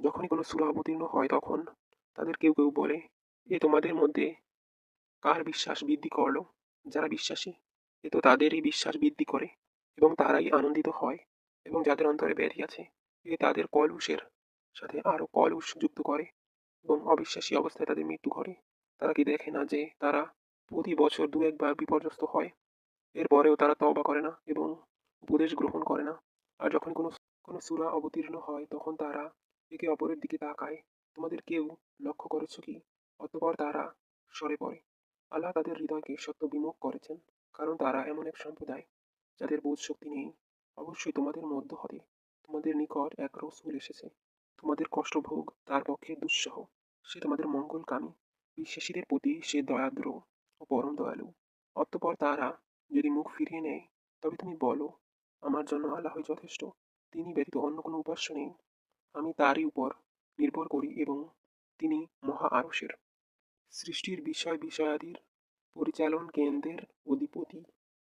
যখনই কোনো সূরা অবতীর্ণ হয় তখন তাদের কেউ কেউ বলে, এ তোমাদের মধ্যে কার বিশ্বাস বৃদ্ধি করল? যারা বিশ্বাসী, এ তো তাদেরই বিশ্বাস বৃদ্ধি করে এবং তারাই আনন্দিত হয় এবং যাদের অন্তরে ব্যাধি আছে, এ তাদের কলুষের সাথে আরও কলুষ যুক্ত করে এবং অবিশ্বাসী অবস্থায় তাদের মৃত্যু ঘটে। তারা কি দেখে না যে তারা প্রতি বছর দু একবার বিপর্যস্ত হয়? এরপরেও তারা তবা করে না এবং উপদেশ গ্রহণ করে না। আর যখন কোনো কোনো সূরা অবতীর্ণ হয় তখন তারা একে অপরের দিকে তাকায়, তোমাদের কেউ লক্ষ্য করেছ কি? অতঃপর তারা সরে পড়ে। আল্লাহ তাদের হৃদয়কে সত্য বিমুখ করেছেন, কারণ তারা এমন এক সম্প্রদায়, যাদের বোধ শক্তি নেই। অবশ্যই তোমাদের মধ্য হতে, তোমাদের নিকট এক রসুল এসেছে। তোমাদের কষ্টভোগ তার পক্ষে দুঃসহ, সে তোমাদের মঙ্গলকামী। বিশ্বাসীদের প্রতি সে দয়াদ্র ও পরম দয়ালু। অতঃপর তারা যদি মুখ ফিরিয়ে নেয়, তবে তুমি বলো, আমার জন্য আল্লাহই যথেষ্ট। তিনি ব্যতীত অন্য কোনো উপাস্য নেই। আমি তারই উপর নির্ভর করি এবং তিনি মহা আরসের সৃষ্টির বিষয় বিষয়াদির পরিচালন কেন্দ্রের অধিপতি।